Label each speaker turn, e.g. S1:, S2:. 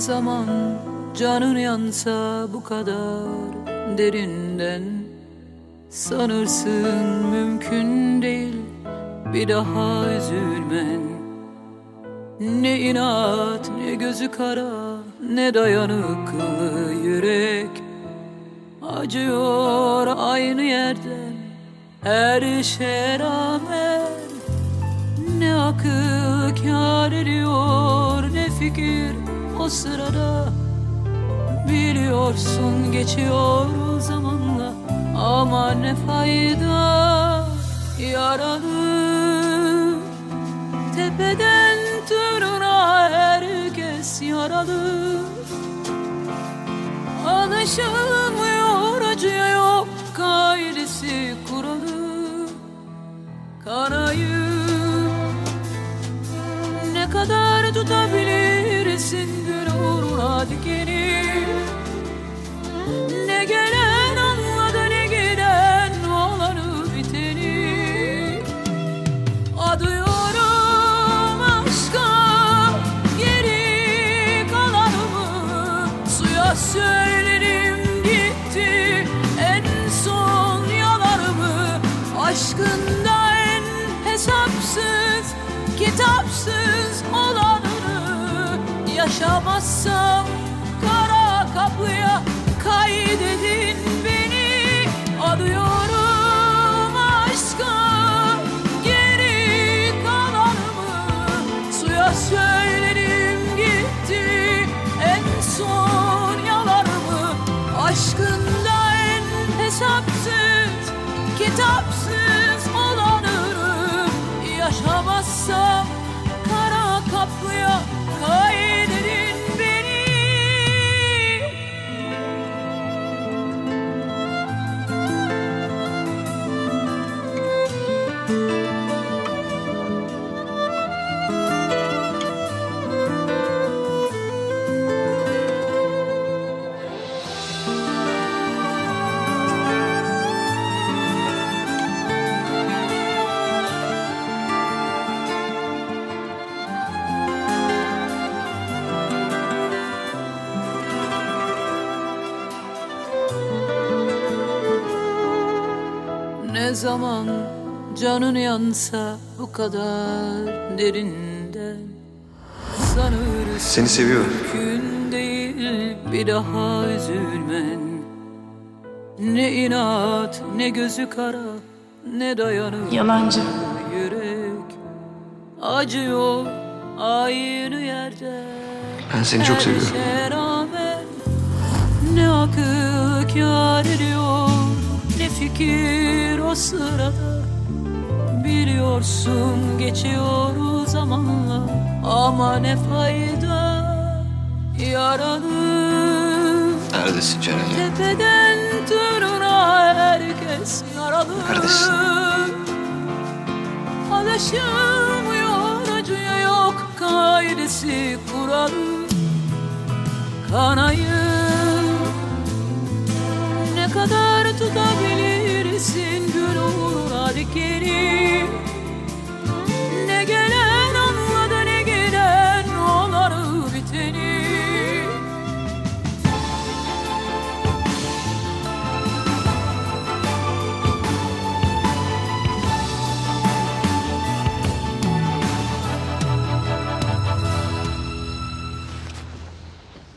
S1: Zaman canın yansa bu kadar derinden? Sanırsın mümkün değil bir daha üzülmen. Ne inat ne gözü kara ne dayanıklı yürek. Acıyor aynı yerden her şeye rağmen. Ne akıl kâr ediyor ne fikir sırada Biliyorsun geçiyor zamanla. Ama ne fayda Yaralı tepeden tırnağa herkes yaralı. Anlaşılmıyor dikeni Ne gelen anladı ne giden olanı biteni. Adıyorum aşka geri kalanımı Suya söylerim gitti. En son yalanımı Aşkında en hesapsız kitapsız olanını Yaşamazsam Ne zaman canın yansa bu kadar derinden Sanırsın
S2: Seni seviyorum.
S1: mümkün değil bir daha üzülmen Ne inat ne gözü kara ne dayanır
S3: Yalancı.
S1: yürek Acıyor aynı yerde
S2: Ben seni çok seviyorum.
S1: Her şeye rağmen ne akıl kâr ediyor ne fikir o sırada Biliyorsun geçiyor zamanla ama ne fayda Yaralı
S2: Neredesin Ceren ya?
S1: tepeden tırnağa herkes yaralı
S2: Neredesin?
S1: Alışılmıyor acıya yok kaidesi kuralı Kanayı ne kadar tutabilirsin get it.